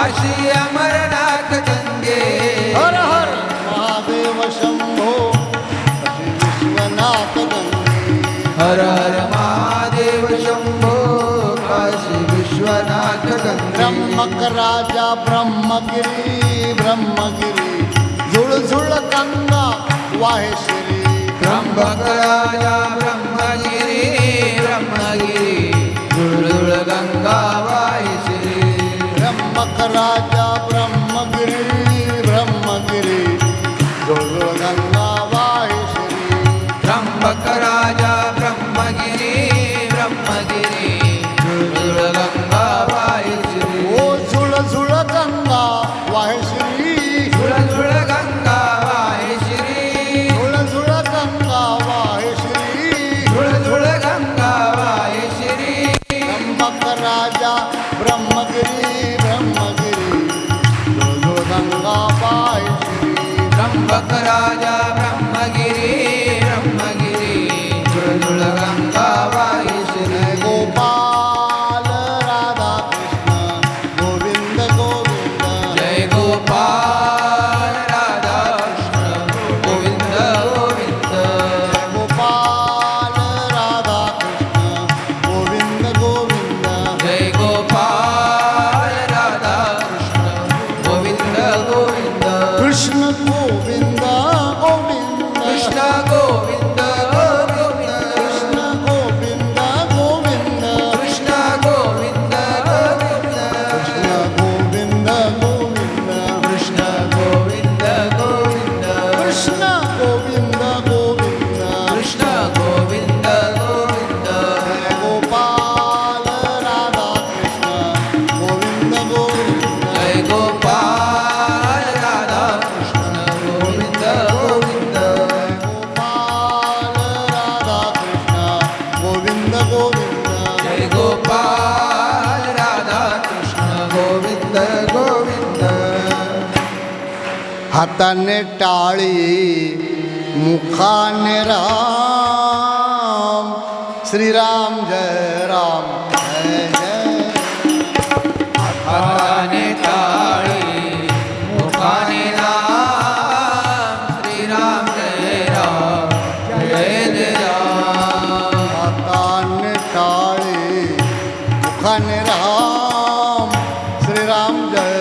काशी अमरनाथ गंगे। हर हर। महादेव शंभो विश्वनाथ गंगे। हर हर महादेव शंभो काशी विश्वनाथ गंगे। ब्रह्मक राजा ब्रह्मगिरी ब्रह्मगिरी। झुळ झुळ गंगा वाहेश्वरी ब्रह्मक राजा ब्रह्मगिरी ब्रह्मगिरी। झुळ झुळ गंगा मखराजा ब्रह्म ராஜா பிரம்மகிரி હાથને ટાળી મુખાને રામ શ્રી રામ જય રામ જય જય હાથને ટાળી મુખાને રામ શ્રી રામ જય રામ જય જય રામ હાથને ટાળી મુખાને રામ શ્રી રામ જય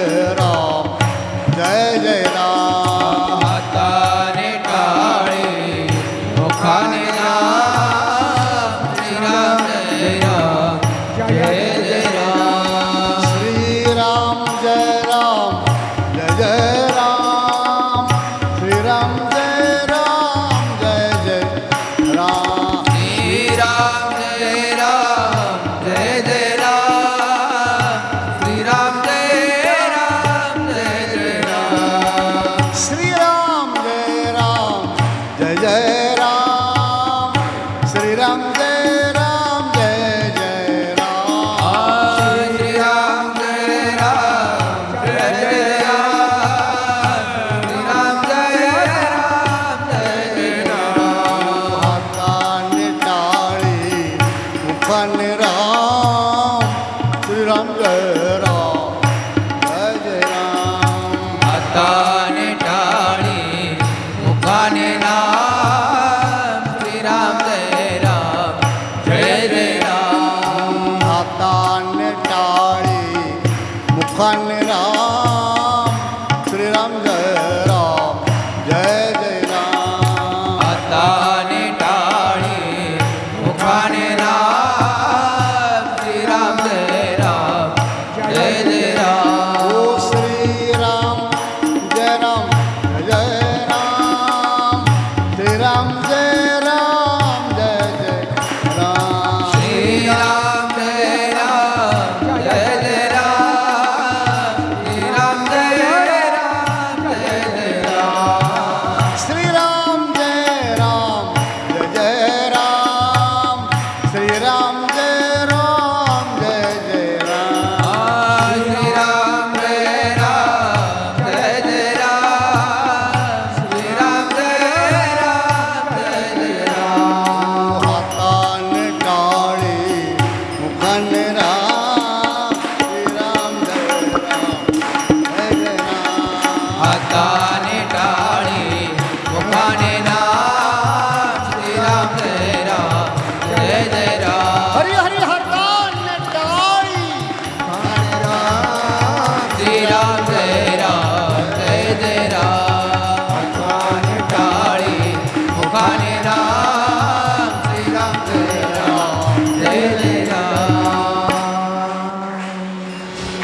I'm Ramzer.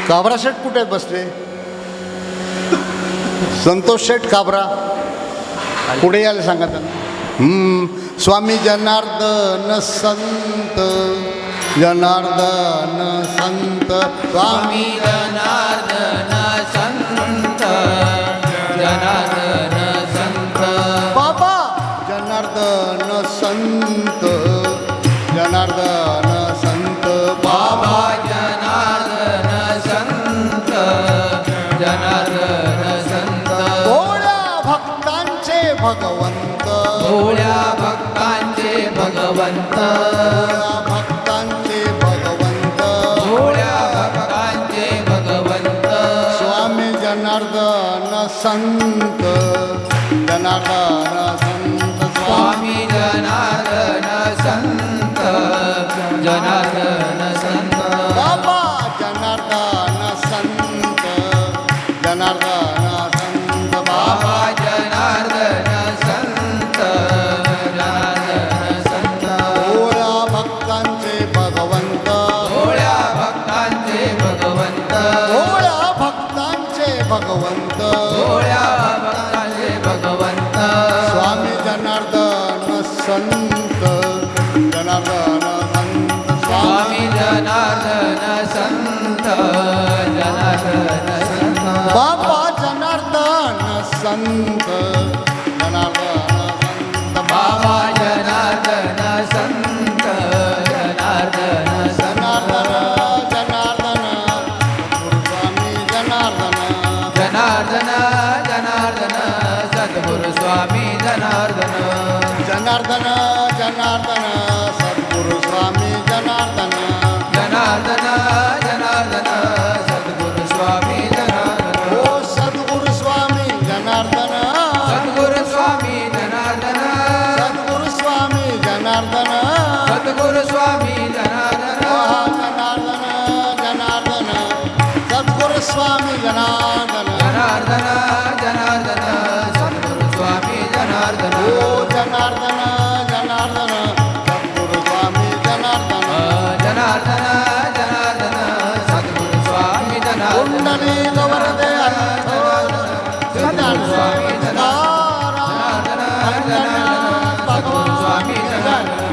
काबरा शेठ कुठे आहेत बसले? संतोष शेठ काबरा. पुढे यायला सांगा त्यांना? हम्म, स्वामी जनार्दन संत जनार्दन संत स्वामी जनार्दन संत जनार्दन संत। बाबा जनार्दन संत जनार्दन संत। बाबा बाबा जनार्दन संत जनार्दन संत। भोळ्या भक्तांचे भगवंत। भोळ्या संत. जनार्दन संत स्वामी स्वामी जनार्दन संत. जनार्दन संत. बाबा जनार्दन संत. जनार्दन संत जनार्दन संत स्वामी स्वामी जनार्दन संत जनार्दन संत। बाबा जनार्दन संत जनार्दन संत बाबा जनार्दन संत जनार्दन संत। जनार्दन जनार्दन गुरु स्वामी जनार्दन। जनार्दन जनार्दन सद्गुरु स्वामी जनार्दन। जनार्दन जनार्दन जनार्दन जनार्दन सद्गुरु स्वामी जनार्दन ओ सद्गुरु स्वामी जनार्दन सद्गुरु स्वामी जनार्दन सद्गुरु स्वामी जनार्दन सद्गुरु स्वामी जनार्दन आहा, जनार्दन जनार्दन सद्गुरु स्वामी जनार्दन जनार्दन जनार्दन सद्गुरु जनार्दन